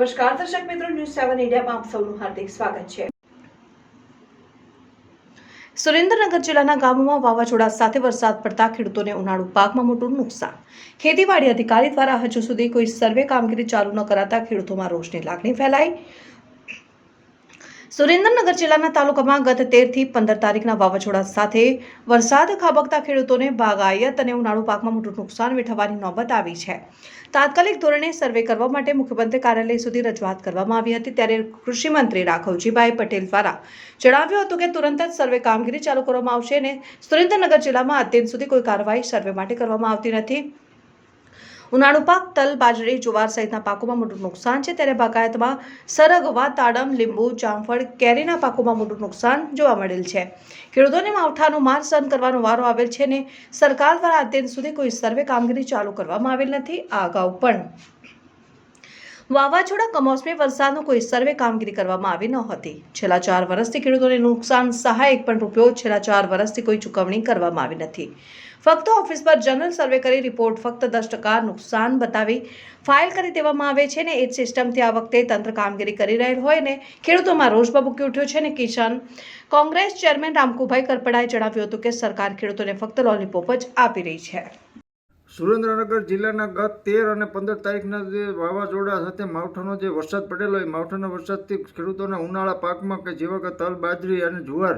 નમસ્કાર. દર્શક મિત્રો ન્યૂઝ સેવન ઇન્ડિયામાં આપ સૌનું હાર્દિક સ્વાગત છે. સુરેન્દ્રનગર જિલ્લાના ગામોમાં વાવાઝોડા સાથે વરસાદ પડતા ખેડૂતોને ઉનાળુ પાકમાં મોટું નુકસાન. ખેતીવાડી અધિકારી દ્વારા હજુ સુધી કોઈ સર્વે કામગીરી ચાલુ ન કરાતા ખેડૂતોમાં રોષની લાગણી ફેલાઈ. સુરેન્દ્રનગર જિલ્લાના તાલુકામાં ગત તેરથી પંદર તારીખના વાવાઝોડા સાથે વરસાદ ખાબકતા ખેડૂતોને બાગાયત અને ઉનાળુ પાકમાં મોટું નુકસાન વેઠવવાની નોબત આવી છે. તાત્કાલિક ધોરણે સર્વે કરવા માટે મુખ્યમંત્રી કાર્યાલય સુધી રજૂઆત કરવામાં આવી હતી ત્યારે કૃષિમંત્રી રાઘવજીભાઈ પટેલ દ્વારા જણાવ્યું હતું કે તુરંત જ સર્વે કામગીરી ચાલુ કરવામાં આવશે અને સુરેન્દ્રનગર જિલ્લામાં અત્યાર સુધી કોઈ કાર્યવાહી સર્વે માટે કરવામાં આવતી નથી. ઉનાળુ પાક, તલ, બાજરી, જુવાર સહિતના પાકોમાં મોટું નુકસાન છે. ત્યારે બાગાયતમાં સરગવા તાડમ લીંબુ, જામફળ, કેરીના પાકોમાં મોટું નુકસાન જોવા મળેલ છે. ખેડૂતોને માવઠાનો માર સહન કરવાનો વારો આવેલ છે ને સરકાર દ્વારા અત્યાર સુધી કોઈ સર્વે કામગીરી ચાલુ કરવામાં આવેલ નથી. આ અગાઉ પણ વાવાઝોડા કમોસમી વરસાદનો કોઈ સર્વે કામગીરી કરવામાં આવી ન હતી. છેલ્લા ચાર વર્ષથી ખેડૂતોને નુકસાન સહાય એક પણ રૂપિયો છેલ્લા ચાર વર્ષથી કોઈ ચૂકવણી કરવામાં આવી નથી. ફક્ત ઓફિસ પર જનરલ સર્વે કરી રિપોર્ટ ફક્ત દસ ટકા નુકસાન બતાવી ફાઇલ કરી દેવામાં આવે છે ને એ જ સિસ્ટમથી આ વખતે તંત્ર કામગીરી કરી રહેલ હોય ને ખેડૂતોમાં રોષ ભભૂકી ઉઠ્યો છે ને કિસાન. કોંગ્રેસ ચેરમેન રામકુભાઈ કરપડાએ જણાવ્યું હતું કે સરકાર ખેડૂતોને ફક્ત લોલીપોપ જ આપી રહી છે. સુરેન્દ્રનગર જિલ્લાના ગત તેર અને પંદર તારીખના જે વાવાઝોડા સાથે માવઠાનો જે વરસાદ પડેલો એ માવઠાના વરસાદથી ખેડૂતોના ઉનાળા પાકમાં કે જેવા કે તલ, બાજરી અને જુવાર,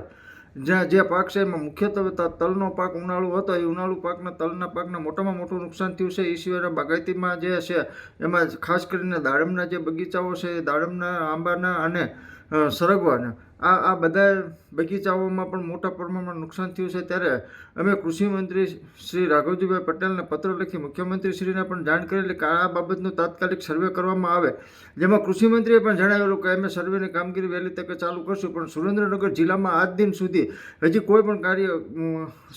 જ્યાં જે પાક છે એમાં મુખ્યત્વે તલનો પાક ઉનાળુ હતો. એ ઉનાળુ પાકના, તલના પાકના મોટામાં મોટું નુકસાન થયું છે. એ સિવાયના બાગાયતીમાં જે છે, એમાં ખાસ કરીને દાડમના જે બગીચાઓ છે, એ દાડમના, આંબાના અને સરગવાના. આ આ બધા બગીચાઓમાં પણ મોટા પ્રમાણમાં નુકસાન થયું છે ત્યારે અમે કૃષિમંત્રી શ્રી રાઘવજીભાઈ પટેલને પત્ર લખી મુખ્યમંત્રી શ્રીને પણ જાણ કરેલી કે આ બાબતનું તાત્કાલિક સર્વે કરવામાં આવે. જેમાં કૃષિમંત્રીએ પણ જણાવેલું કે અમે સર્વેની કામગીરી વહેલી તકે ચાલુ કરશું, પણ સુરેન્દ્રનગર જિલ્લામાં આજ દિન સુધી હજી કોઈ પણ કાર્ય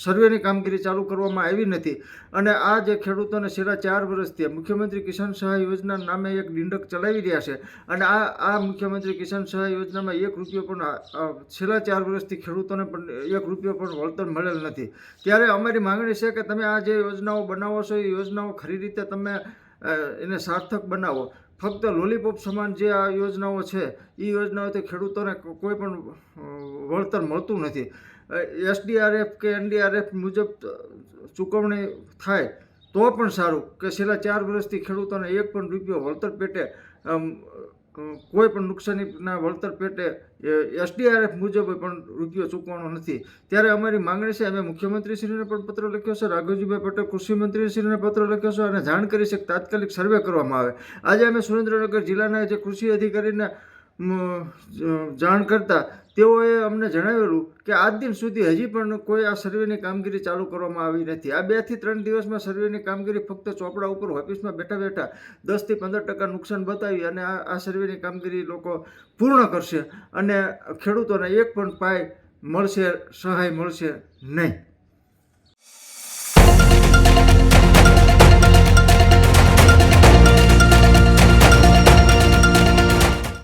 સર્વેની કામગીરી ચાલુ કરવામાં આવી નથી. અને આ જે ખેડૂતોને છેલ્લા ચાર વર્ષથી મુખ્યમંત્રી કિસાન સહાય યોજના નામે એક દિંડક ચલાવી રહ્યા છે. અને આ આ મુખ્યમંત્રી કિસાન સહાય યોજનામાં એક રૂપિયો પણ છેલ્લા ચાર વર્ષથી ખેડૂતોને પણ એક રૂપિયો પણ વળતર મળેલ નથી. ત્યારે અમારી માંગણી છે કે તમે આ જે યોજનાઓ બનાવો છો, એ યોજનાઓ ખરી રીતે તમે એને સાર્થક બનાવો. ફક્ત લોલીપોપ સમાન જે આ યોજનાઓ છે એ યોજનાઓથી ખેડૂતોને કોઈ પણ વળતર મળતું નથી. એસડીઆરએફ કે એનડીઆરએફ મુજબ ચૂકવણી થાય તો પણ સારું કે છેલ્લા ચાર વર્ષથી ખેડૂતોને એક પણ રૂપિયો વળતર પેટે કોઈ પણ નુકસાનીના વળતર પેટે એસડીઆરએફ મુજબ પણ રૂપિયો ચૂકવવાનો નથી. ત્યારે અમારી માંગણી છે, અમે મુખ્યમંત્રીશ્રીને પણ પત્ર લખ્યો છે, રાઘવજીભાઈ પટેલ કૃષિમંત્રીશ્રીને પત્ર લખ્યો છે અને જાણ કરી છે કે તાત્કાલિક સર્વે કરવામાં આવે. આજે અમે સુરેન્દ્રનગર જિલ્લાના જે કૃષિ અધિકારીને જાણ કરતા તેઓએ અમને જણાવેલું કે આજ દિન સુધી હજી પણ કોઈ આ સર્વેની કામગીરી ચાલુ કરવામાં આવી નથી. આ બેથી ત્રણ દિવસમાં સર્વેની કામગીરી ફક્ત ચોપડા ઉપર ઓફિસમાં બેઠા બેઠા દસથી પંદર ટકા નુકસાન બતાવી અને આ સર્વેની કામગીરી લોકો પૂર્ણ કરશે અને ખેડૂતોને એક પણ પાય મળશે, સહાય મળશે નહીં.